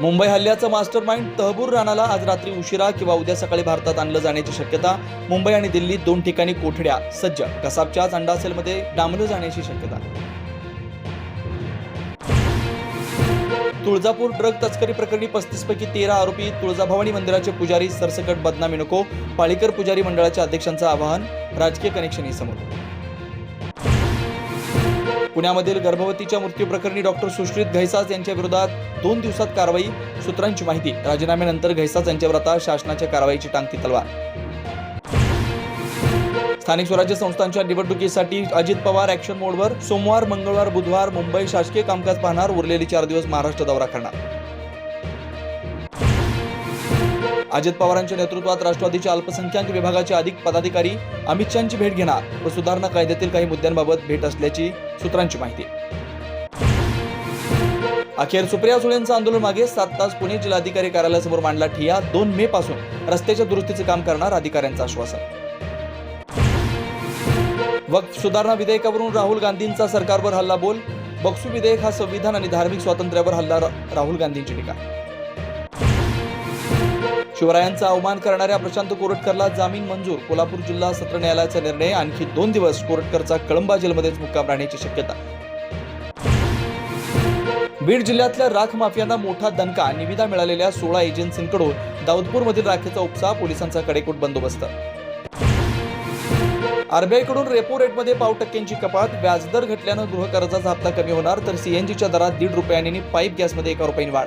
मुंबई हल्ल्याचं mastermind Tahawwur राणाला आज रात्री उशिरा किंवा उद्या सकाळी भारतात आणलं जाण्याची शक्यता. मुंबई आणि दिल्लीत दोन ठिकाणी कोठड्या सज्ज. कसाबच्याच अंडासेलमध्ये डांबलं जाण्याची शक्यता. तुळजापूर ड्रग तस्करी प्रकरणी पस्तीसपैकी तेरा आरोपी तुळजाभवानी मंदिराचे पुजारी सरसकट बदनामी नको पाळीकर पुजारी मंडळाच्या अध्यक्षांचं आवाहन राजकीय कनेक्शन समोर. पुण्यामधील गर्भवतीच्या मृत्यू प्रकरणी डॉक्टर सुश्रित घैसास यांच्या विरोधात दोन दिवसात कारवाई सूत्रांची माहिती. राजीनाम्यानंतर घैसाच यांच्यावर आता शासनाच्या कारवाईची टांगती तलवार. स्थानिक स्वराज्य संस्थांच्या निवडणुकीसाठी अजित पवार ऍक्शन मोडवर सोमवार मंगळवार बुधवार मुंबई शासकीय कामकाज पाहणार. उरलेली चार दिवस महाराष्ट्र दौरा करणार. अजित पवारांच्या नेतृत्वात राष्ट्रवादीच्या अल्पसंख्याक विभागाचे अधिक पदाधिकारी अमित शहाची भेट घेणार व सुधारणा कायद्यातील काही मुद्द्यांबाबत भेट असल्याची सूत्रांची माहिती. अखेर सुप्रिया सुळेंचं आंदोलन मागे सात तास पुणे जिल्हाधिकारी कार्यालयासमोर मांडला ठिया. दोन मे पासून रस्त्याच्या दुरुस्तीचे काम करणार अधिकाऱ्यांचं आश्वासन. वक्फ सुधारणा विधेयकावरून राहुल गांधींचा सरकारवर हल्ला बोल. बक्सू विधेयक हा संविधान आणि धार्मिक स्वातंत्र्यावर हल्ला राहुल गांधींची टीका शिवरायांचा अवमान करणाऱ्या प्रशांत कोरटकरला जामीन मंजूर. कोल्हापूर जिल्हा सत्र न्यायालयाचा निर्णय. आणखी दोन दिवस कोरटकरचा कळंबा जेलमध्येच मुक्काम राहण्याची शक्यता. बीड जिल्ह्यातल्या राख माफियांना मोठा दणका. निविदा मिळालेल्या सोळा एजन्सींकडून दाऊदपूरमधील राखेचा उपसा पोलिसांचा कडेकोट बंदोबस्त. आरबीआयकडून रेपो रेटमध्ये पाव टक्क्यांची कपात. व्याजदर घटल्यानं गृहकर्जाचा हप्ता कमी होणार तर सीएनजीच्या दरात दीड रुपयांनी पाईप गॅसमध्ये एका रुपयांनी वाढ.